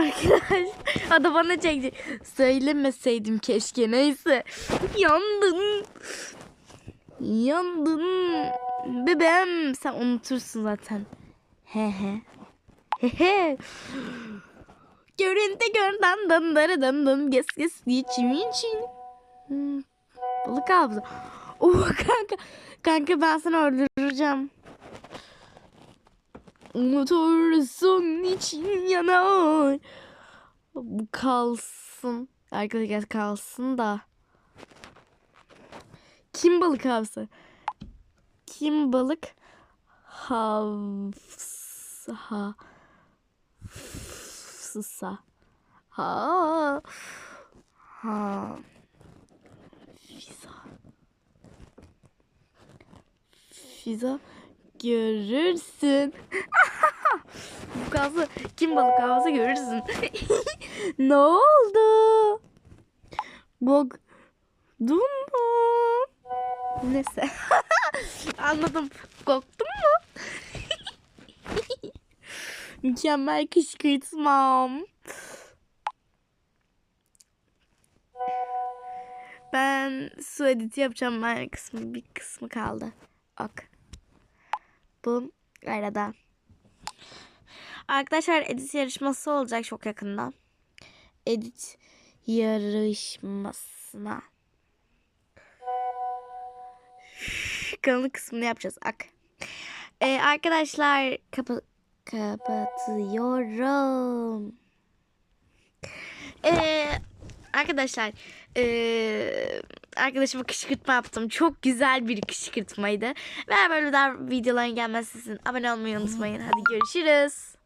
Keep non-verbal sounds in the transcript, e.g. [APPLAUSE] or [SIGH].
Arkadaş o da bana çekti. Söylemeseydim keşke neyse. Yandın. Yandın. Bebeğim sen unutursun zaten. He he. He he. Göründe gör dan dan darı dan dan ges ges için için. Balık avı. Oh [LAUGHS] kanka. Kanka ben seni öldüreceğim. Unutursun için yanar. Bu kalsın. Arkadaşlar kalsın da. Kim balık havsı? Kim balık havsa ha fısa ha ha fiza fiza görürsün [LAUGHS] bu kalsı kim balık havası görürsün [LAUGHS] ne oldu Korktun mu? Neyse. [LAUGHS] Anladım. Korktun mu? Mükemmel kışkırtmam. Ben su editi yapacağım. Ben kısmı bir kısmı kaldı. Ok. Bu arada. Arkadaşlar edit yarışması olacak çok yakında. Edit yarışmasına. Kanalın kısmını yapacağız. Ak. Ee, arkadaşlar kapa kapatıyorum. Ee, arkadaşlar ee, arkadaşıma kışkırtma yaptım. Çok güzel bir kışkırtmaydı. Ve böyle daha videoların gelmesi için abone olmayı unutmayın. Hadi görüşürüz.